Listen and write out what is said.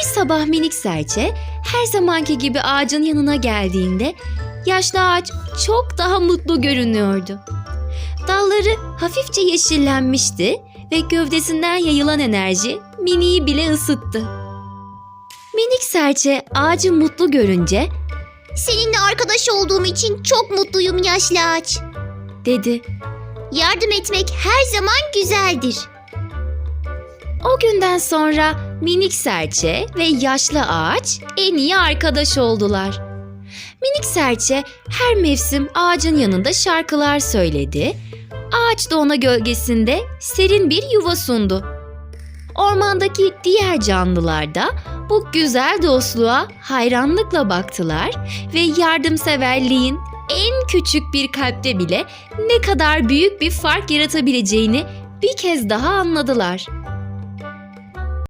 Bir sabah minik serçe her zamanki gibi ağacın yanına geldiğinde yaşlı ağaç çok daha mutlu görünüyordu. Dalları hafifçe yeşillenmişti ve gövdesinden yayılan enerji Mini'yi bile ısıttı. Minik serçe ağacı mutlu görünce Seninle arkadaş olduğum için çok mutluyum yaşlı ağaç. dedi. Yardım etmek her zaman güzeldir. O günden sonra minik serçe ve yaşlı ağaç en iyi arkadaş oldular. Minik serçe her mevsim ağacın yanında şarkılar söyledi. Ağaç da ona gölgesinde serin bir yuva sundu. Ormandaki diğer canlılar da bu güzel dostluğa hayranlıkla baktılar ve yardımseverliğin en küçük bir kalpte bile ne kadar büyük bir fark yaratabileceğini bir kez daha anladılar.